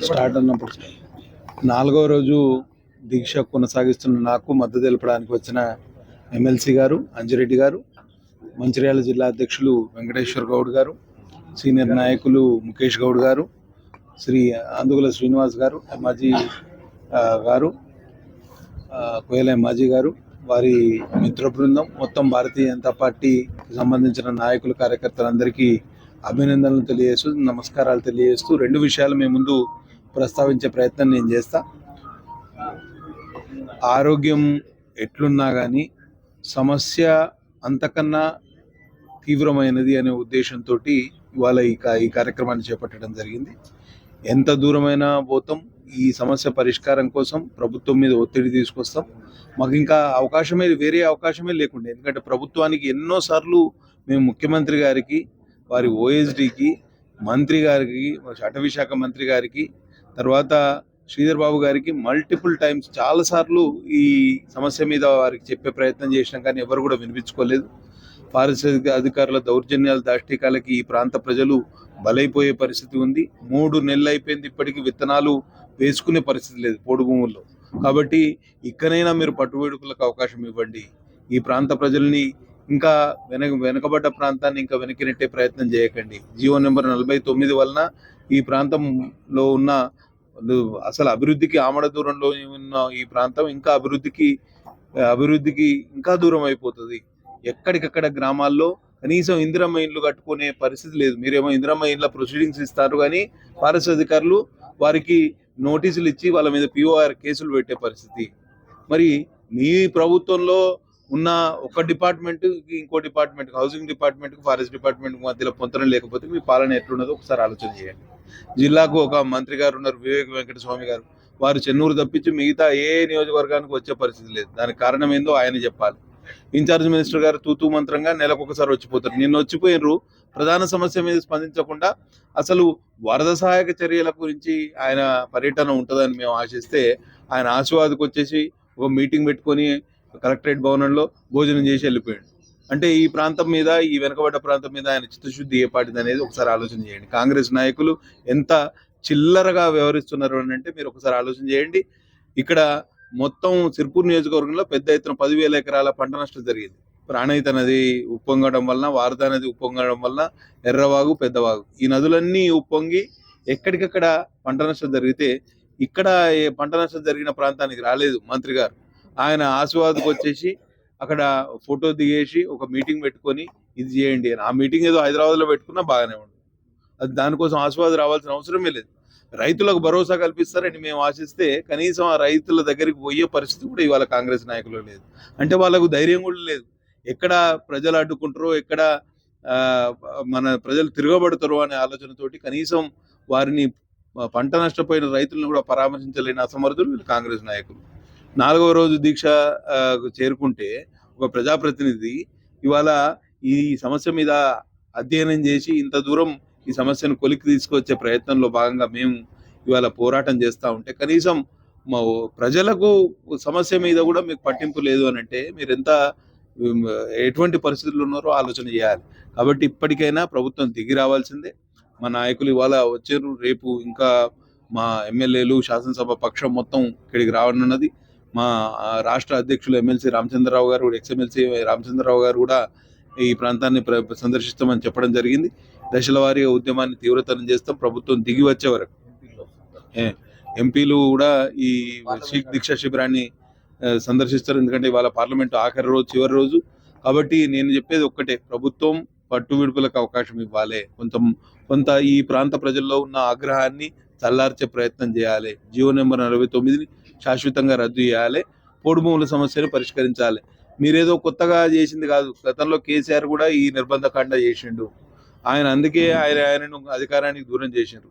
Start అన్నప్పుడు నాలుగో రోజు దీక్ష కొనసాగిస్తున్న నాకు మద్దతు తెలపడానికి వచ్చిన ఎమ్మెల్సీ గారు అంజిరెడ్డి గారు మంచిర్యాల జిల్లా అధ్యక్షులు వెంకటేశ్వర్ గౌడ్ గారు సీనియర్ నాయకులు ముఖేష్ గౌడ్ గారు శ్రీ అందుగుల శ్రీనివాస్ గారు మాజీ గారు కోయల మాజీ గారు వారి మిత్ర బృందం మొత్తం భారతీయ జనతా పార్టీకి సంబంధించిన నాయకులు కార్యకర్తలందరికీ అభినందనలు తెలియజేస్తూ నమస్కారాలు తెలియజేస్తూ రెండు విషయాలు మేము ముందు ప్రస్తావించే ప్రయత్నం నేను చేస్తా. ఆరోగ్యం ఎట్లున్నా కానీ సమస్య అంతకన్నా తీవ్రమైనది అనే ఉద్దేశంతో ఇవాళ ఈ ఈ కార్యక్రమాన్ని చేపట్టడం జరిగింది. ఎంత దూరమైనా పోతాం ఈ సమస్య పరిష్కారం కోసం ప్రభుత్వం మీద ఒత్తిడి తీసుకొస్తాం. మాకు ఇంకా అవకాశమే వేరే అవకాశమే లేకుండే ఎందుకంటే ప్రభుత్వానికి ఎన్నోసార్లు మేము ముఖ్యమంత్రి గారికి వారి ఓఎస్డికి మంత్రి గారికి అటవీ శాఖ మంత్రి గారికి తర్వాత శ్రీధర్ బాబు గారికి మల్టిపుల్ టైమ్స్ చాలాసార్లు ఈ సమస్య మీద వారికి చెప్పే ప్రయత్నం చేసినా కానీ ఎవరు కూడా వినిపించుకోలేదు. పారిశ్రామిక అధికారుల దౌర్జన్యాల దాష్టికాలకి ఈ ప్రాంత ప్రజలు బలైపోయే పరిస్థితి ఉంది. మూడు నెలలు అయిపోయింది ఇప్పటికీ విత్తనాలు వేసుకునే పరిస్థితి లేదు పోడు భూముల్లో కాబట్టి ఇక్కడైనా మీరు పట్టువేడుకలకు అవకాశం ఇవ్వండి. ఈ ప్రాంత ప్రజల్ని ఇంకా వెనక వెనకబడ్డ ప్రాంతాన్ని ఇంకా వెనక్కి నెట్టే ప్రయత్నం చేయకండి. జియో నెంబర్ నలభై తొమ్మిది వలన ఈ ప్రాంతంలో ఉన్న అసలు అభివృద్ధికి ఆమడ దూరంలో ఉన్న ఈ ప్రాంతం ఇంకా అభివృద్ధికి అభివృద్ధికి ఇంకా దూరం అయిపోతుంది. ఎక్కడికక్కడ గ్రామాల్లో కనీసం ఇందిరమ్మ ఇండ్లు కట్టుకునే పరిస్థితి లేదు. మీరేమో ఇందిరమ్మ ఇండ్ల ప్రొసీడింగ్స్ ఇస్తారు కానీ ఫారెస్ట్ అధికారులు వారికి నోటీసులు ఇచ్చి వాళ్ళ మీద పిఓఆర్ కేసులు పెట్టే పరిస్థితి. మరి మీ ప్రభుత్వంలో ఉన్న ఒక డిపార్ట్మెంట్ ఇంకో department housing department forest department మధ్యలో పొంతనం లేకపోతే మీ పాలన ఎట్లున్నదో ఒకసారి ఆలోచన చేయండి. జిల్లాకు ఒక మంత్రి గారు ఉన్నారు వివేక్ వెంకట స్వామి గారు. వారు చెన్నూరు తప్పించి మిగతా ఏ నియోజకవర్గానికి వచ్చే పరిస్థితి లేదు. దానికి కారణం ఏందో ఆయన చెప్పాలి. ఇన్ఛార్జ్ మినిస్టర్ గారు తూతూ మంత్రంగా నెలకొకసారి వచ్చిపోతారు. నిన్న వచ్చిపోయినరు. ప్రధాన సమస్య మీద స్పందించకుండా అసలు వరద సహాయక చర్యల గురించి ఆయన పర్యటన ఉంటుందని మేము ఆశిస్తే ఆయన ఆశీర్వాదకు వచ్చేసి ఒక మీటింగ్ పెట్టుకొని కలెక్టరేట్ భవనంలో భోజనం చేసి వెళ్ళిపోయాడు. అంటే ఈ ప్రాంతం మీద ఈ వెనుకబడ్డ ప్రాంతం మీద ఆయన చిత్తశుద్ధి ఏ పాటిది అనేది ఒకసారి ఆలోచన చేయండి. కాంగ్రెస్ నాయకులు ఎంత చిల్లరగా వ్యవహరిస్తున్నారు అని అంటే మీరు ఒకసారి ఆలోచన చేయండి. ఇక్కడ మొత్తం సిర్పూర్ నియోజకవర్గంలో పెద్ద ఎత్తున పదివేల ఎకరాల పంట నష్టం జరిగింది. ప్రాణహిత నది ఉప్పొంగడం వలన వారధా నది ఉప్పొంగడం వలన ఎర్రవాగు పెద్దవాగు ఈ నదులన్నీ ఉప్పొంగి ఎక్కడికక్కడ పంట నష్టం జరిగితే ఇక్కడ ఏ పంట నష్టం జరిగిన ప్రాంతానికి రాలేదు మంత్రి గారు. ఆయన ఆశీర్వాదకు వచ్చేసి అక్కడ ఫోటో దిగేసి ఒక మీటింగ్ పెట్టుకొని ఇది చేయండి అని. ఆ మీటింగ్ ఏదో హైదరాబాద్లో పెట్టుకున్నా బాగానే ఉండదు అది దానికోసం ఆశీర్వాదం రావాల్సిన అవసరమే లేదు. రైతులకు భరోసా కల్పిస్తారని మేము ఆశిస్తే కనీసం ఆ రైతుల దగ్గరికి పోయే పరిస్థితి కూడా ఇవాళ కాంగ్రెస్ నాయకులు లేదు. అంటే వాళ్ళకు ధైర్యం కూడా లేదు. ఎక్కడ ప్రజలు అడ్డుకుంటారో ఎక్కడ మన ప్రజలు తిరగబడతారో అనే ఆలోచనతోటి కనీసం వారిని పంట నష్టపోయిన రైతులను కూడా పరామర్శించలేని అసమర్థులు వీళ్ళు కాంగ్రెస్ నాయకులు. నాలుగవ రోజు దీక్ష చేరుకుంటే ఒక ప్రజాప్రతినిధి ఇవాళ ఈ సమస్య మీద అధ్యయనం చేసి ఇంత దూరం ఈ సమస్యను కొలికి తీసుకొచ్చే ప్రయత్నంలో భాగంగా మేము ఇవాళ పోరాటం చేస్తూ ఉంటే కనీసం మా ప్రజలకు సమస్య మీద కూడా మీకు పట్టింపు లేదు అని అంటే మీరు ఎంత ఎటువంటి పరిస్థితుల్లో ఉన్నారో ఆలోచన చేయాలి. కాబట్టి ఇప్పటికైనా ప్రభుత్వం దిగి రావాల్సిందే. మా నాయకులు ఇవాళ వచ్చారు. రేపు ఇంకా మా ఎమ్మెల్యేలు శాసనసభ పక్షం మొత్తం ఇక్కడికి రావనున్నది మా రాష్ట్ర అధ్యక్షులు ఎమ్మెల్సీ రామచంద్రరావు గారు ఎక్స్ ఎమ్మెల్సీ రామచంద్రరావు గారు కూడా ఈ ప్రాంతాన్ని ప్ర- సందర్శిస్తామని చెప్పడం జరిగింది. దశల వారీగా ఉద్యమాన్ని తీవ్రతరం చేస్తాం. ప్రభుత్వం దిగి వచ్చే వరకు. ఎంపీలు కూడా ఈ శీఖ్ దీక్ష శిబిరాన్ని సందర్శిస్తారు. ఎందుకంటే ఇవాళ పార్లమెంట్ ఆఖరి రోజు చివరి రోజు. కాబట్టి నేను చెప్పేది ఒక్కటే. ప్రభుత్వం పట్టు విడుపులకు అవకాశం ఇవ్వాలి. కొంత కొంత ఈ ప్రాంత ప్రజల్లో ఉన్న ఆగ్రహాన్ని చల్లార్చే ప్రయత్నం చేయాలి. జియో నెంబర్ నలభై తొమ్మిదిని శాశ్వతంగా రద్దు చేయాలి. పోడు భూముల సమస్యను పరిష్కరించాలి. మీరేదో కొత్తగా చేసింది కాదు. గతంలో కేసీఆర్ కూడా ఈ నిర్బంధ కాండ చేసిండు. ఆయన అందుకే ఆయన ఆయనను అధికారానికి దూరం చేసిండ్రు.